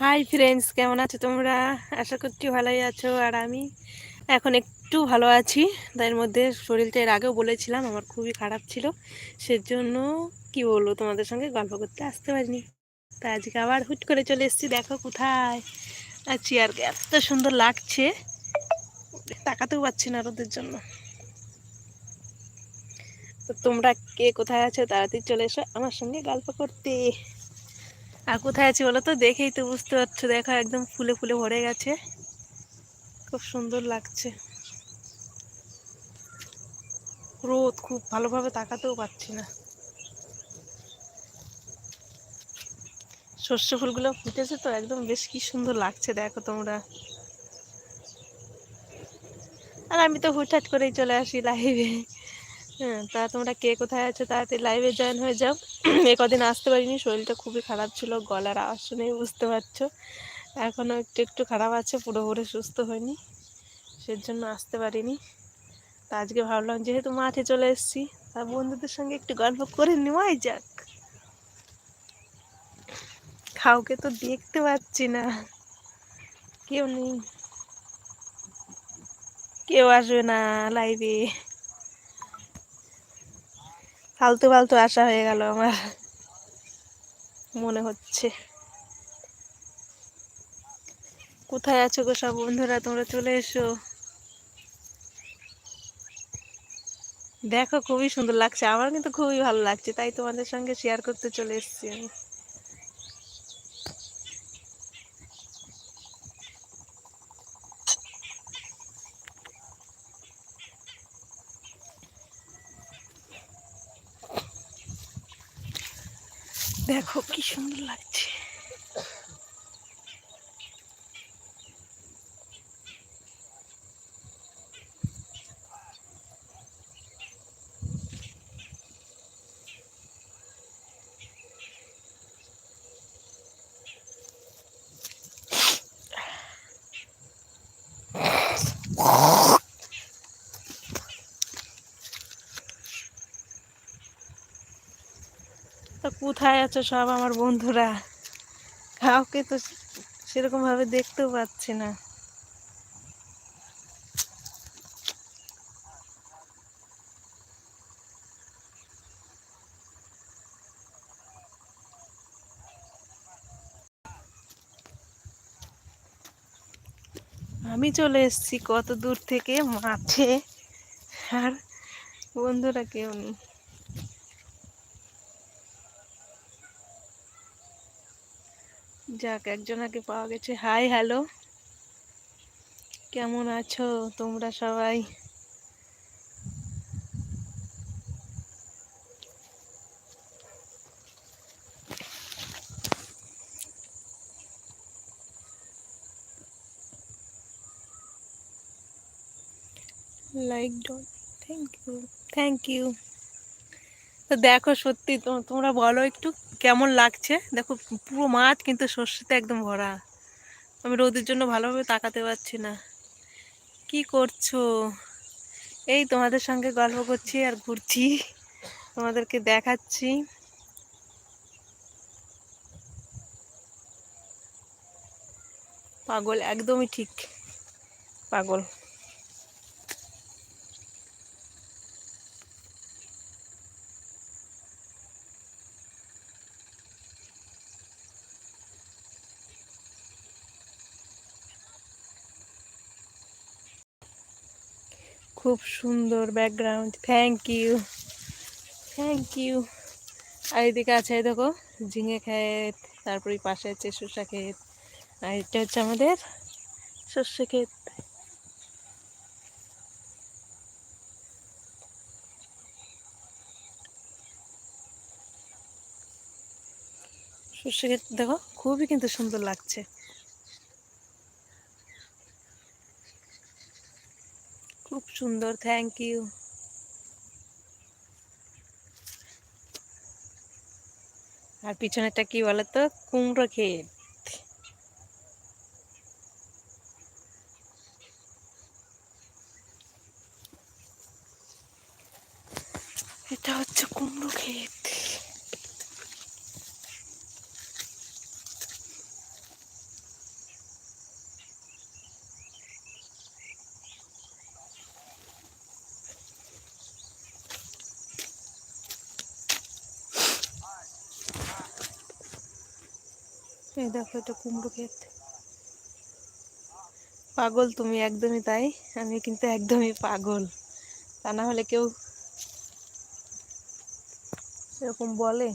Hi friends কেমন আছো তোমরা? আশা করছি ভালোই আছো। আর আমি এখন একটু ভালো আছি। তার মধ্যে শরীরটা এর আগেও বলেছিলাম, আমার খুবই খারাপ ছিল। সেজন্য কি বলব, তোমাদের সঙ্গে গল্প করতে আসতে পারিনি। তা আজকে আবার হুট করে চলে এসেছি, দেখো কোথায় আর এত সুন্দর লাগছে, তাকাতেও পাচ্ছি না রোদের জন্য। তো তোমরা কে কোথায় আছো, তাড়াতাড়ি চলে এসো আমার সঙ্গে গল্প করতে। আর কোথায় আছি বলো তো? দেখেই তো বুঝতে পারছ, দেখো একদম ফুলে ফুলে ভরে গেছে। খুব সুন্দর লাগছে। রোদ খুব ভালোভাবে তাকাতেও পাচ্ছি না। সর্ষে ফুলগুলো ফুটেছে তো, একদম বেশ কি সুন্দর লাগছে, দেখো তোমরা। আর আমি তো হুটহাট করেই চলে আসি লাইভে হ্যাঁ তা তোমরা কে কোথায় আছো তাড়াতাড়ি লাইভে জয়েন হয়ে যাও। এ কদিন আসতে পারিনি, শরীরটা খুবই খারাপ ছিল, গলার আওয়াজ শুনেই বুঝতে পারছ। এখনও একটু একটু খারাপ আছে, পুরোপুরি সুস্থ হয়নি সেজন্য আসতে পারিনি। তা আজকে ভাবলাম, যেহেতু মাঠে চলে এসেছি, তা বন্ধুদের সঙ্গে একটু গল্প করে নেওয়াই যাক। কাউকে তো দেখতে পাচ্ছি না, কেউ নেই। কেউ আসবে না লাইভে ফালতু ফালতু আশা হয়ে গেল আমার। মনে হচ্ছে। কোথায় আছো গো সব বন্ধুরা? তোমরা চলে এসো। দেখো, খুবই সুন্দর লাগছে। আমার কিন্তু খুবই ভালো লাগছে। তাই তোমাদের সঙ্গে শেয়ার করতে চলে এসেছি আমি। দেখো কি সুন্দর লাগছে। কোথায় আছো সব আমার বন্ধুরা? কাউকে তো সেরকমভাবে দেখতেও পাচ্ছি না। আমি চলে এসেছি কত দূর থেকে মাঠে, আর বন্ধুরা কেউ নেই। যাক, একজনাকে পাওয়া গেছে। হাই হ্যালো কেমন আছো তোমরা সবাই? Like dot thank you thank you তো দেখো সত্যি তোমরা বলো একটু। কেমন লাগছে? দেখো, পুরো মাঠ কিন্তু সর্ষেতে একদম ভরা। আমি রোদের জন্য ভালোভাবে তাকাতে পারছি না। কি করছ? এই তোমাদের সঙ্গে গল্প করছি আর ঘুরছি, তোমাদেরকে দেখাচ্ছি। পাগল, একদমই ঠিক। পাগল। খুব সুন্দর background thank you thank you আর এদিকে আছে দেখো, ঝিঙে ক্ষেত, তারপরে পাশে আছে শসা ক্ষেত, আর এটা হচ্ছে আমাদের সর্ষে ক্ষেত। সর্ষে দেখো, খুবই কিন্তু সুন্দর লাগছে খুব সুন্দর থ্যাংক ইউ আর পিছনেরটা কি বলতো? কুমড়ো ক্ষেত এটা হচ্ছে কুমড়ো ক্ষেত এই দেখো এটা কুমড়ো ক্ষেত। পাগল তুমি, একদমই তাই। আমি কিন্তু একদমই পাগল। তা না হলে কেউ এরকম বলে।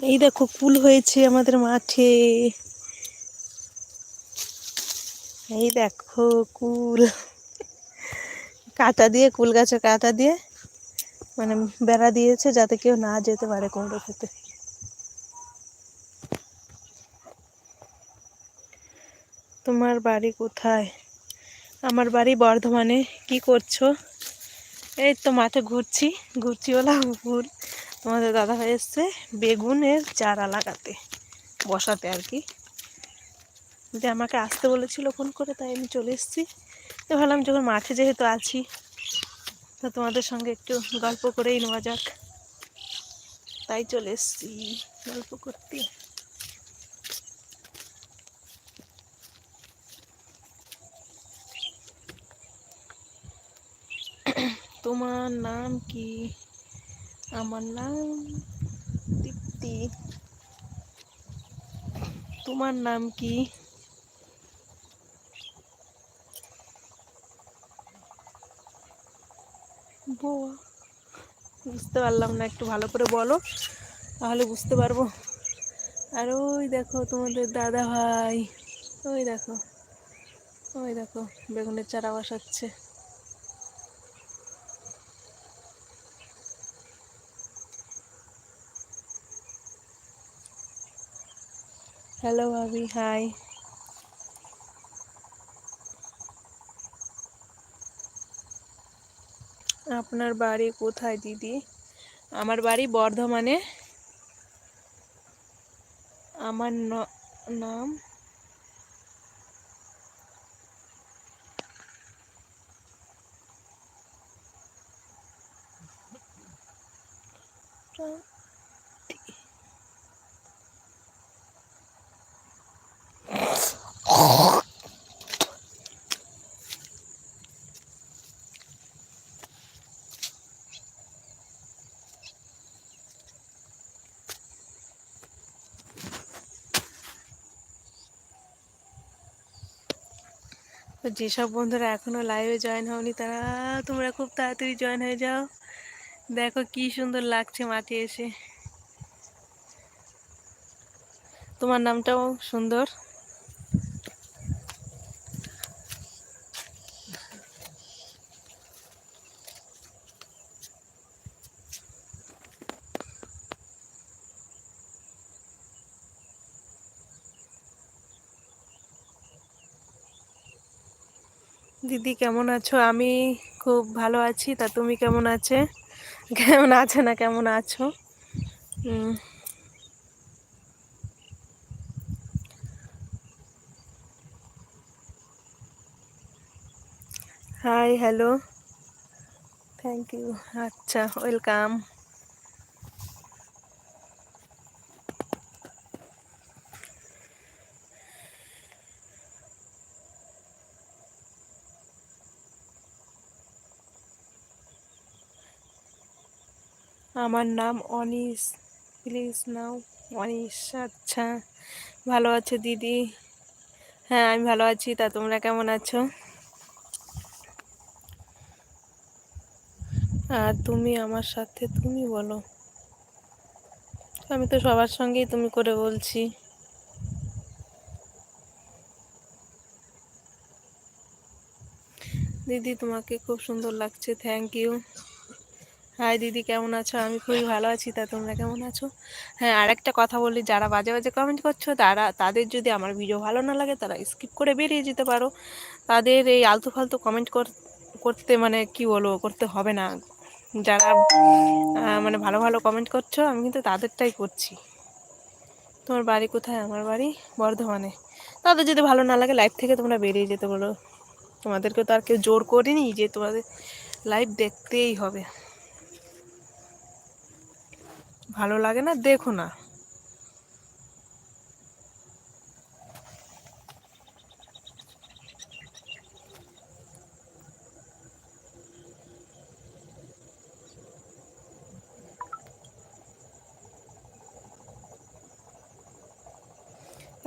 এই দেখো কুল হয়েছে আমাদের মাঠে। এই দেখো কুল। কাটা দিয়ে, কুল গাছের কাটা দিয়ে মানে বেড়া দিয়েছে যাতে কেউ না যেতে পারে কুমড়ো খেতে। তোমার বাড়ি কোথায়? আমার বাড়ি বর্ধমানে। কি করছ? এই তো মাঠে ঘুরছি। ঘুরছি বলা ভুল তোমাদের দাদা হয়ে এসছে বেগুনের চারা লাগাতে, বসাতে আর কি। যে আমাকে আসতে বলেছিল ফোন করে, তাই আমি চলে এসেছি। তো ভাবলাম যখন মাঠে যেহেতু আছি তো তোমাদের সঙ্গে একটু গল্প করেই নেওয়া যাক। তাই চলে এসেছি গল্প করতে। তোমার নাম কি? আমার নাম দীপ্তি। তোমার নাম কি? বুঝতে পারলাম না, একটু ভালো করে বলো, তাহলে বুঝতে পারব। আর ওই দেখো তোমাদের দাদা ভাই, ওই দেখো ওই দেখো, বেগুনের চারা বসাচ্ছে। হ্যালো ভাবি হাই আপনার বাড়ি কোথায় দিদি? আমার বাড়ি বর্ধমানে। আমার নাম? তো যেসব বন্ধুরা এখনও লাইভে জয়েন হওনি, তারা তোমরা খুব তাড়াতাড়ি জয়েন হয়ে যাও। দেখো কি সুন্দর লাগছে মাঠে এসে। তোমার নামটাও সুন্দর। দিদি কেমন আছো? আমি খুব ভালো আছি। তা তুমি কেমন আছে? কেমন আছে না কেমন আছো? হাই হ্যালো থ্যাংক ইউ আচ্ছা ওয়েলকাম আমার নাম অনিস প্লিজ নাও। অনিস আচ্ছা ভালো আছো দিদি? হ্যাঁ আমি ভালো আছি, তা তোমরা কেমন আছো? আর তুমি আমার সাথে, তুমি বলো। আমি তো সবার সঙ্গেই তুমি করে বলছি। দিদি, তোমাকে খুব সুন্দর লাগছে থ্যাংক ইউ হাই দিদি, কেমন আছো? আমি খুবই ভালো আছি। তা তোমরা কেমন আছো? হ্যাঁ আর একটা কথা বলি, যারা বাজে বাজে কমেন্ট করছ, তারা, তাদের যদি আমার ভিডিও ভালো না লাগে, তারা স্কিপ করে বেরিয়ে যেতে পারো। তাদের এই আলতু ফালতু কমেন্ট করতে মানে কি বলব, করতে হবে না। যারা মানে ভালো ভালো কমেন্ট করছ, আমি কিন্তু তাদেরটাই করছি। তোমার বাড়ি কোথায়? আমার বাড়ি বর্ধমানে। তাদের যদি ভালো না লাগে লাইভ থেকে তোমরা বেরিয়ে যেতে বলো তোমাদেরকে তো আর কেউ জোর করিনি যে তোমাদের লাইভ দেখতেই হবে। ভালো লাগে না দেখো না।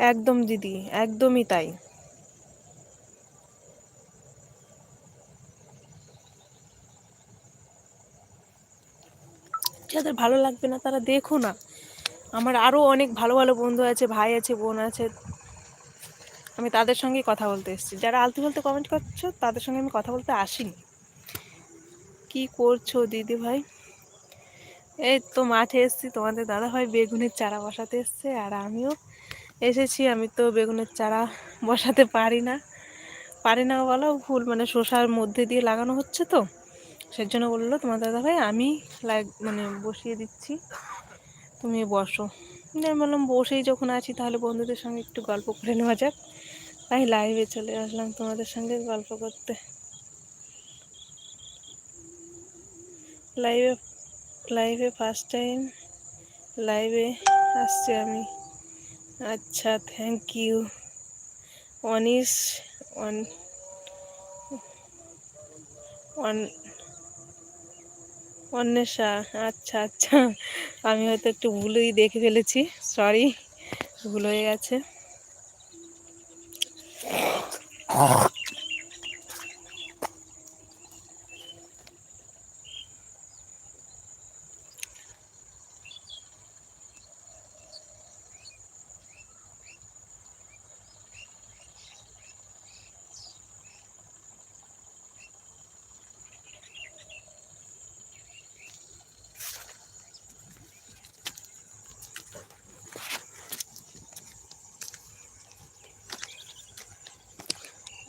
একদম দিদি একদমই তাই। যাদের ভালো লাগবে না তারা দেখো না। আমার আরও অনেক ভালো ভালো বন্ধু আছে, ভাই আছে, বোন আছে। আমি তাদের সঙ্গেই কথা বলতে এসেছি। যারা আলতু বলতে কমেন্ট করছ, তাদের সঙ্গে আমি কথা বলতে আসিনি। কি করছ দিদি ভাই? এই তো মাঠে এসেছি, তোমাদের দাদা ভাই বেগুনের চারা বসাতে এসছে আর আমিও এসেছি। আমি তো বেগুনের চারা বসাতে পারি না। পারি না বলো ভুল মানে শসার মধ্যে দিয়ে লাগানো হচ্ছে তো। সেই জন্য বলল, তোমার দাদা ভাই আমি মানে বসিয়ে দিচ্ছি। তুমি বসো। আমি বললাম, বসেই যখন আছি, তাহলে বন্ধুদের সঙ্গে একটু গল্প করে নেওয়া যাক। তাই লাইভে চলে আসলাম তোমাদের সঙ্গে গল্প করতে। লাইভে লাইভে ফার্স্ট টাইম লাইভে আসছি আমি। আচ্ছা থ্যাংক ইউ অনিশ, অন অন অন্বেষা আচ্ছা আচ্ছা। আমি হয়তো একটু ভুলই দেখে ফেলেছি সরি ভুল হয়ে গেছে।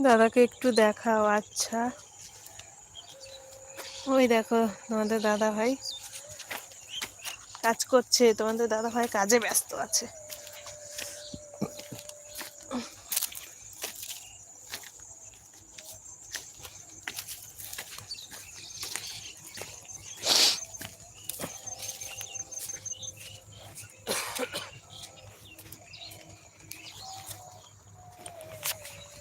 দাদাকে একটু দেখাও আচ্ছা। ওই দেখো, তোমাদের দাদা ভাই কাজ করছে, তোমাদের দাদা ভাই কাজে ব্যস্ত আছে।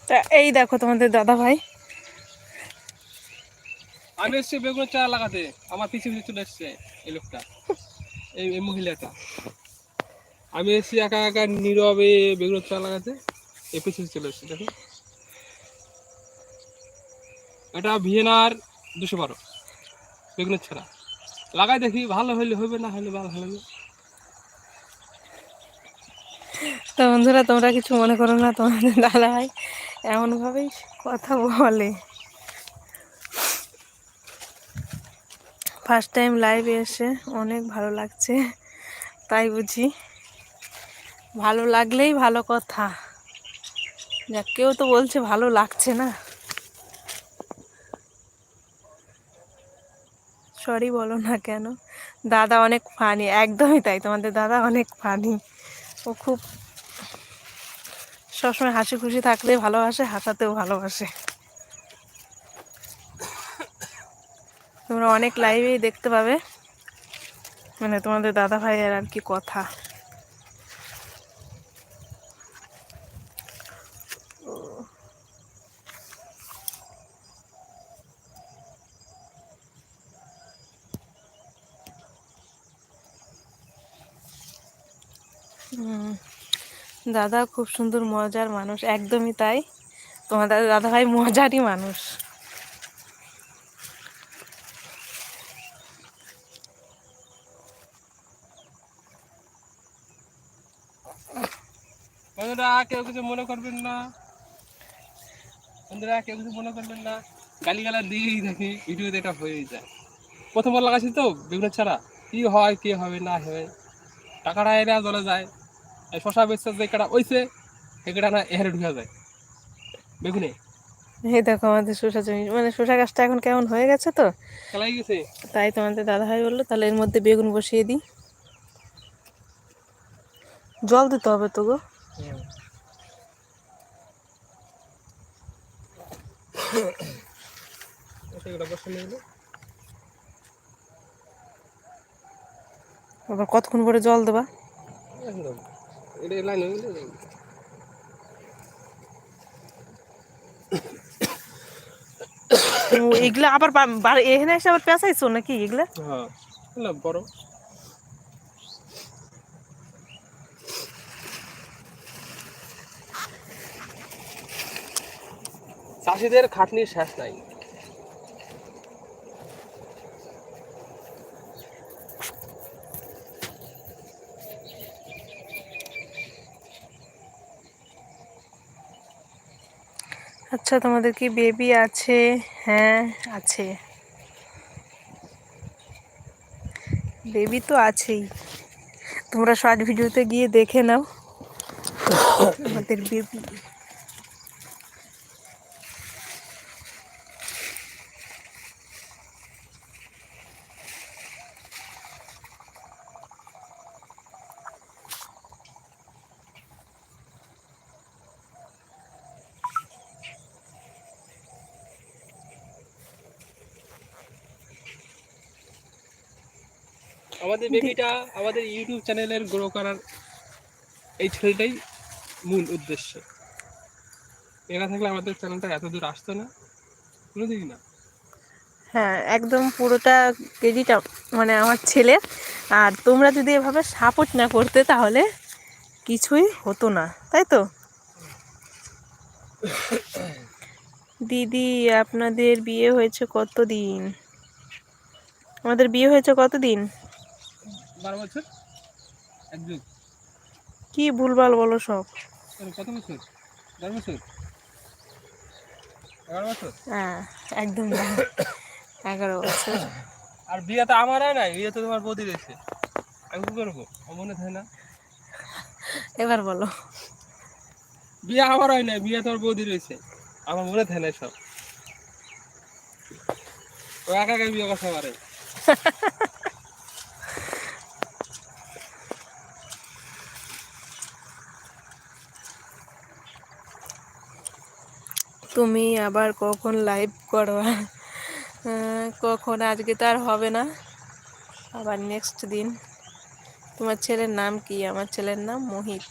তা এই দেখো তোমাদের দাদা ভাই আমি এসছি বেগুনের চারা লাগাতে। আমার পিছিয়ে পিছিয়ে চলে এসছে এই লোকটা এই এই মহিলাটা। আমি এসছি একা একা নীরবে বেগুনের চারা লাগাতে এই পিছিয়ে চলে এসছে দেখো। এটা ভিয়েনার দুশো বারো বেগুনের ছাড়া লাগাই দেখি ভালো হইলে হবে না হলে ভালো হবে তো বন্ধুরা তোমরা কিছু মনে করো না তোমাদের দাদা ভাই এমনভাবেই কথা বলে। ফার্স্ট টাইম লাইভে এসে অনেক ভালো লাগছে, তাই বুঝি। ভালো লাগলেই ভালো কথা। যা কেউ তো বলছে ভালো লাগছে না। সরি বলো না কেন। দাদা অনেক ফানি একদমই তাই, তোমাদের দাদা অনেক ফানি ও খুব সবসময় হাসি খুশি থাকলে ভালোবাসে, হাসাতেও ভালোবাসে। তোমরা অনেক লাইভেই দেখতে পাবে। মানে তোমাদের দাদা ভাইয়ের আর কি কথা। দাদা খুব সুন্দর মজার মানুষ, একদমই তাই। তোমাদের দাদা ভাই মজারই মানুষ। কেউ কিছু মনে করবেন না। বন্ধুরা, কেউ কিছু মনে করবেন না। গালি গালা দিয়েই দেখি ভিডিওতে এটা হয়ে যায়। প্রথমবার লাগাচ্ছি তো, বেগুনের ছাড়া। কি হয়, কে হবে, না হয়। টাকাটা এরা চলে যায়। এই শশা বেচতে যে কাটা ওইছে সে কাটা না এহারে ঢুকে যায়। বেগুনে? এই দেখো আমাদের শসা জমি মানে শসা গাছটা এখন কেমন হয়ে গেছে তো? খেলাই গেছে? তাই তোমাদের দাদা ভাই বলল তাহলে এর মধ্যে বেগুন বসিয়ে দিই। জল দিতে হবে তো গো। আবার কতক্ষণ পরে জল দেবা? এটা লাইন হয়ে গেলে এগুলা আবার এখানে এসে আবার পেঁচাইছো নাকি এগুলা? হ্যাঁ বড়। চাষিদের খাটনি শেষ নাই। আচ্ছা তোমাদের কি বেবি আছে? হ্যাঁ আছে। বেবি তো আছেই। তোমরা শর্ট ভিডিওতে গিয়ে দেখে নাও। আমাদের বেবি আমাদের বেবিটা আমাদের ইউটিউব চ্যানেলের গ্রো করার এই ছেলেটাই মূল উদ্দেশ্য। এরা থাকলে আমাদের চ্যানেলটা এত দূর আসতো না। কোনোদিনই না। হ্যাঁ একদম পুরোটা কেজিটা মানে আমার ছেলে। আর তোমরা যদি এভাবে সাপোর্ট না করতে তাহলে কিছুই হতো না তাই তো? দিদি আপনাদের বিয়ে হয়েছে কত দিন আমাদের বিয়ে হয়েছে কত দিন বারো বছর? এক যুগ কি ভুলভাল বলো সব। কত বছর? দশ বছর? এগারো বছর? হ্যাঁ একদম না। এগারো বছর। আর বিয়ে তো আমার নাই বিয়ে তো তোমার বৌদি রয়েছে আমি কি করব? মনে থাকে না। এবার বলো। বিয়ে আমার হয় নাই বিয়ে তোমার বৌদি রয়েছে আমার মনে থাকে না সব। ও একা একা বিয়ে কথা পারে। তুমি আবার কখন লাইভ করবা কখন? আজকে তো আর হবে না। আবার নেক্সট দিন। তোমার ছেলের নাম কি? আমার ছেলের নাম মোহিত।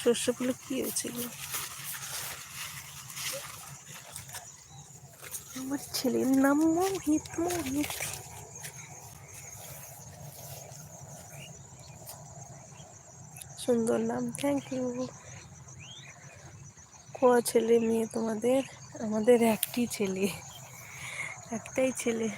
শস্যগুলো কি হয়েছিল আমার ছেলের নাম মোহিত মোহিত। সুন্দর নাম। থ্যাংক ইউ ক ছেলে মেয়ে তোমাদের আমাদের একটি ছেলে একটাই ছেলে।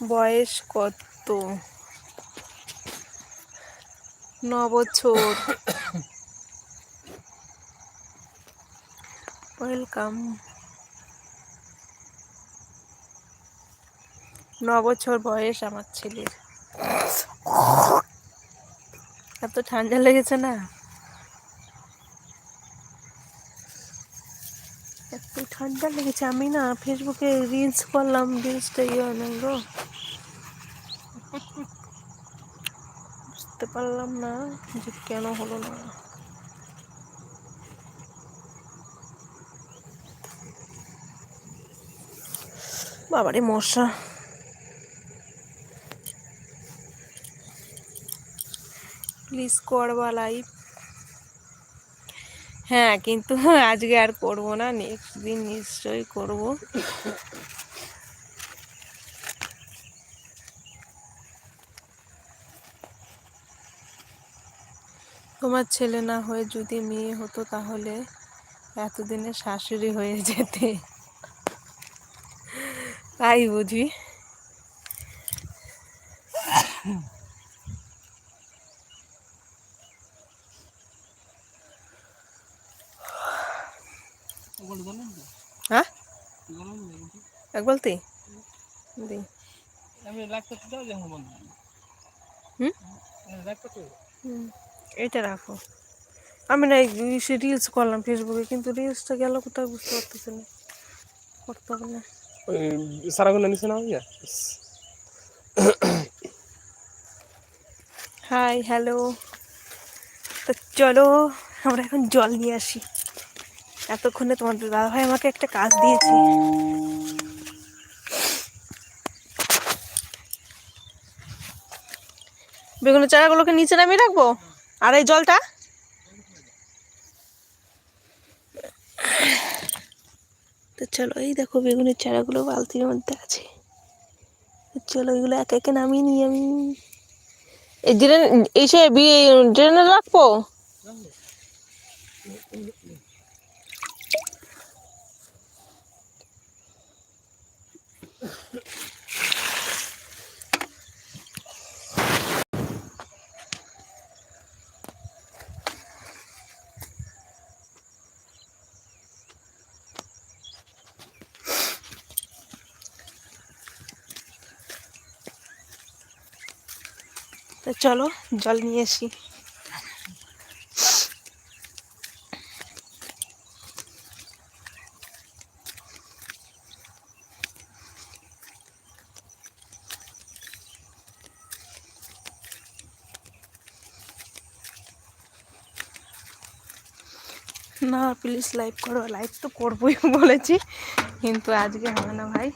বয়স কত? ন বছর। ওয়েলকাম। ন বছর বয়স আমার ছেলের। এত ঠান্ডা লেগেছে না? এত ঠান্ডা লেগেছে। আমি না ফেসবুকে রিলস করলাম রিলসটা ইয়ে হয় না গো বুঝতে পারলাম না, যে কেন হলো না। বাবারে মশা। প্লিজ করবা লাইভ হ্যাঁ কিন্তু আজকে আর করব না নেক্সট দিন নিশ্চয়ই করব। তোমার ছেলে না হয়ে যদি মেয়ে হতো তাহলে এতদিনে শাশুড়ি হয়ে যেতে তাই বুঝি? হ্যাঁ? এক বলতে আমি করতে দাও হুম? করতে হুম, এটা রাখো। আমি না সে রিলস করলাম ফেসবুকে কিন্তু রিলসটা গেল কোথায় বুঝতে পারতেছি না। করতে হবে না। ওই সারাগুলো নিচে নাও ইয়া হাই হ্যালো তো চলো আমরা এখন জল নিয়ে আসি। এতক্ষণে তোমাদের দাদাভাই আমাকে একটা কাজ দিয়েছে। বেগুনের চারাগুলোকে নিচে নামিয়ে রাখব? আর এই জলটা? তো চলো, এই দেখো বেগুনের চারাগুলো বালতির মধ্যে আছে। চলো, এগুলো একে একে নামিয়ে নিই আমি। এই ড্রেন এই এসে ড্রেনে রাখব? চলো, জল নিয়ে আসি। না প্লিজ লাইভ করো। লাইভ তো করবোই বলেছি, কিন্তু আজকে হবে না ভাই।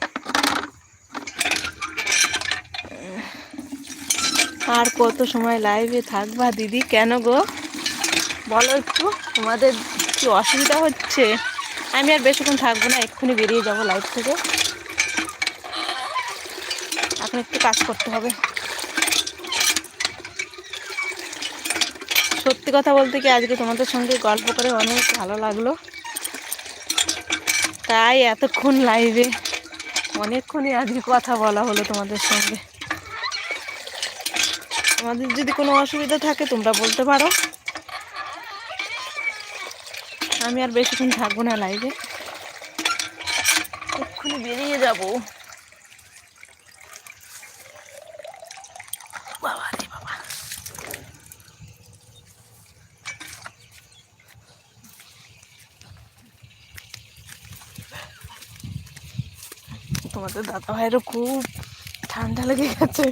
আর কত সময় লাইভে থাকবা দিদি? কেন গো? বলো একটু, তোমাদের কি অসুবিধা হচ্ছে? আমি আর বেশিক্ষণ থাকব না, এক্ষুনি বেরিয়ে যাব লাইভ থেকে। এখন একটু কাজ করতে হবে। সত্যি কথা বলতে কি, আজকে তোমাদের সঙ্গে গল্প করে অনেক ভালো লাগল। তাই এতক্ষণ লাইভে অনেকক্ষণই আজকে কথা বলা হলো তোমাদের সঙ্গে। তোমাদের যদি কোনো অসুবিধা থাকে, তোমরা বলতে পারো। আমি আর বেশিক্ষণ থাকব না লাইভে এক্ষুনি বেরিয়ে যাব। তোমাদের দাদা ভাইয়েরও খুব ঠান্ডা লেগে গেছে।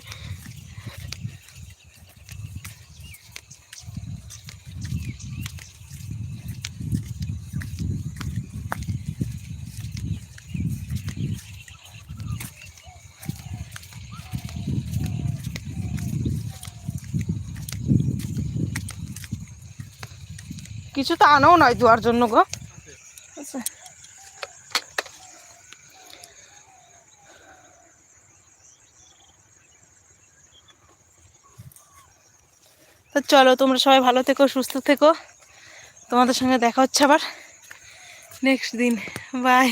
কিছু তো আনাও নয় দুয়ার জন্য গো। আচ্ছা। তো চলো তোমরা সবাই ভালো থেকো সুস্থ থেকো। তোমাদের সঙ্গে দেখা হচ্ছে আবার। নেক্সট দিন বাই